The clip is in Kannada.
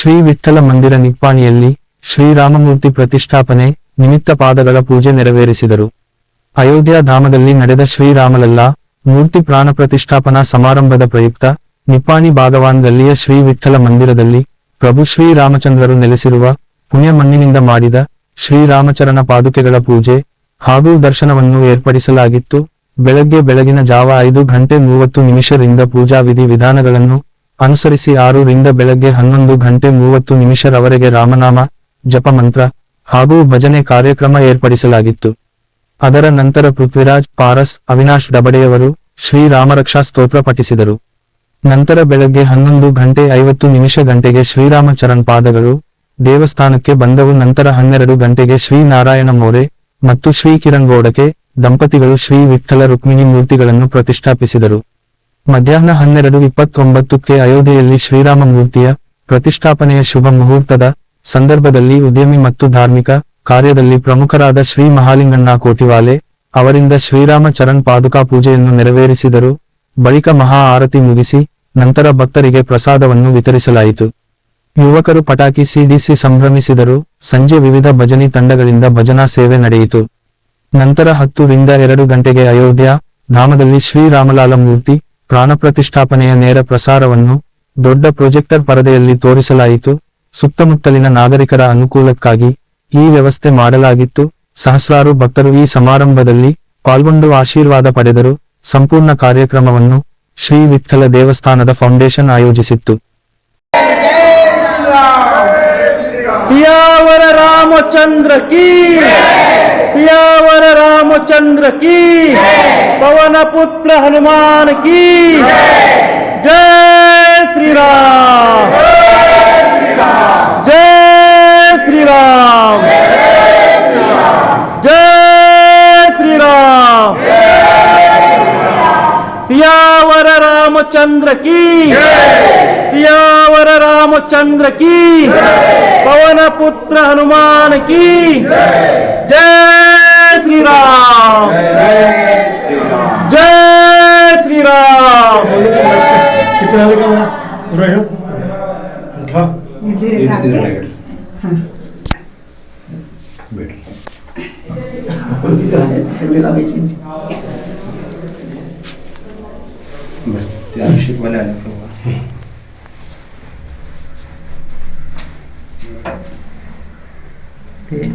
ಶ್ರೀ ವಿಠ್ಠಲ ಮಂದಿರ ನಿಪ್ಪಾಣಿಯಲ್ಲಿ ಶ್ರೀರಾಮಮೂರ್ತಿ ಪ್ರತಿಷ್ಠಾಪನೆ ನಿಮಿತ್ತ ಪಾದಗಳ ಪೂಜೆ ನೆರವೇರಿಸಿದರು. ಅಯೋಧ್ಯಾ ಧಾಮದಲ್ಲಿ ನಡೆದ ಶ್ರೀರಾಮಲಲ್ಲಾ ಮೂರ್ತಿ ಪ್ರಾಣ ಪ್ರತಿಷ್ಠಾಪನಾ ಸಮಾರಂಭದ ಪ್ರಯುಕ್ತ ನಿಪ್ಪಾಣಿ ಭಾಗವಾನ್ ಗಲ್ಲಿಯ ಶ್ರೀ ವಿಠ್ಠಲ ಮಂದಿರದಲ್ಲಿ ಪ್ರಭು ಶ್ರೀರಾಮಚಂದ್ರರು ನೆಲೆಸಿರುವ ಪುಣ್ಯ ಮಣ್ಣಿನಿಂದ ಮಾಡಿದ ಶ್ರೀರಾಮಚರಣ ಪಾದುಕೆಗಳ ಪೂಜೆ ಹಾಗೂ ದರ್ಶನವನ್ನು ಏರ್ಪಡಿಸಲಾಗಿತ್ತು. ಬೆಳಗ್ಗೆ ಬೆಳಗಿನ ಜಾವ ಐದು ಗಂಟೆ ಮೂವತ್ತು ನಿಮಿಷರಿಂದ ಪೂಜಾ ವಿಧಿ ವಿಧಾನಗಳನ್ನು ಅನುಸರಿಸಿ ಆರು ರಿಂದ ಬೆಳಗ್ಗೆ ಹನ್ನೊಂದು ಗಂಟೆ ಮೂವತ್ತು ನಿಮಿಷರವರೆಗೆ ರಾಮನಾಮ ಜಪಮಂತ್ರ ಹಾಗೂ ಭಜನೆ ಕಾರ್ಯಕ್ರಮ ಏರ್ಪಡಿಸಲಾಗಿತ್ತು. ಅದರ ನಂತರ ಪೃಥ್ವಿರಾಜ್, ಪಾರಸ್, ಅವಿನಾಶ್ ಡಬಡೆಯವರು ಶ್ರೀರಾಮರಕ್ಷಾ ಸ್ತೋತ್ರ ಪಠಿಸಿದರು. ನಂತರ ಬೆಳಗ್ಗೆ ಹನ್ನೊಂದು ಗಂಟೆ ಐವತ್ತು ನಿಮಿಷ ಗಂಟೆಗೆ ಶ್ರೀರಾಮಚರಣ್ ಪಾದಗಳು ದೇವಸ್ಥಾನಕ್ಕೆ ಬಂದವು. ನಂತರ ಹನ್ನೆರಡು ಗಂಟೆಗೆ ಶ್ರೀ ನಾರಾಯಣ ಮೋರೆ ಮತ್ತು ಶ್ರೀ ಕಿರಣ್ ಗೋಡಕೆ ದಂಪತಿಗಳು ಶ್ರೀ ವಿಠ್ಠಲ ರುಕ್ಮಿಣಿ ಮೂರ್ತಿಗಳನ್ನು ಪ್ರತಿಷ್ಠಾಪಿಸಿದರು. ಮಧ್ಯಾಹ್ನ ಹನ್ನೆರಡು ಇಪ್ಪತ್ತೊಂಬತ್ತಕ್ಕೆ ಅಯೋಧ್ಯೆಯಲ್ಲಿ ಶ್ರೀರಾಮ ಮೂರ್ತಿಯ ಪ್ರತಿಷ್ಠಾಪನೆಯ ಶುಭ ಮುಹೂರ್ತದ ಸಂದರ್ಭದಲ್ಲಿ ಉದ್ಯಮಿ ಮತ್ತು ಧಾರ್ಮಿಕ ಕಾರ್ಯದಲ್ಲಿ ಪ್ರಮುಖರಾದ ಶ್ರೀ ಮಹಾಲಿಂಗಣ್ಣ ಕೋಟಿವಾಲೆ ಅವರಿಂದ ಶ್ರೀರಾಮ ಚರಣ್ ಪಾದುಕಾ ಪೂಜೆಯನ್ನು ನೆರವೇರಿಸಿದರು. ಬಳಿಕ ಮಹಾ ಆರತಿ ಮುಗಿಸಿ ನಂತರ ಭಕ್ತರಿಗೆ ಪ್ರಸಾದವನ್ನು ವಿತರಿಸಲಾಯಿತು. ಯುವಕರು ಪಟಾಕಿ ಸಿಡಿಸಿ ಸಂಭ್ರಮಿಸಿದರು. ಸಂಜೆ ವಿವಿಧ ಭಜನಿ ತಂಡಗಳಿಂದ ಭಜನಾ ಸೇವೆ ನಡೆಯಿತು. ನಂತರ ಹತ್ತು ರಿಂದ ಎರಡು ಗಂಟೆಗೆ ಅಯೋಧ್ಯ ಧಾಮದಲ್ಲಿ ಶ್ರೀರಾಮಲಾಲ ಮೂರ್ತಿ ಪ್ರಾಣಪ್ರತಿಷ್ಠಾಪನೆಯ ನೇರ ಪ್ರಸಾರವನ್ನು ದೊಡ್ಡ ಪ್ರೊಜೆಕ್ಟರ್ ಪರದೆಯಲ್ಲಿ ತೋರಿಸಲಾಯಿತು. ಸುತ್ತಮುತ್ತಲಿನ ನಾಗರಿಕರ ಅನುಕೂಲಕ್ಕಾಗಿ ಈ ವ್ಯವಸ್ಥೆ ಮಾಡಲಾಗಿತ್ತು. ಸಹಸ್ರಾರು ಭಕ್ತರು ಈ ಸಮಾರಂಭದಲ್ಲಿ ಪಾಲ್ಗೊಂಡು ಆಶೀರ್ವಾದ ಪಡೆದರು. ಸಂಪೂರ್ಣ ಕಾರ್ಯಕ್ರಮವನ್ನು ಶ್ರೀ ವಿಠಲ ದೇವಸ್ಥಾನದ ಫೌಂಡೇಶನ್ ಆಯೋಜಿಸಿತ್ತು. ಸಿಯಾವರ ರಾಮಚಂದ್ರ ಕೀ सियावर रामचंद्र की पवन पुत्र हनुमान की जय। श्री राम जय श्री राम जय श्री राम सियावर रामचंद्र की सियावर रामचंद्र की। पवन पुत्र हनुमान की। जय श्री राम जय श्री राम कितना 对。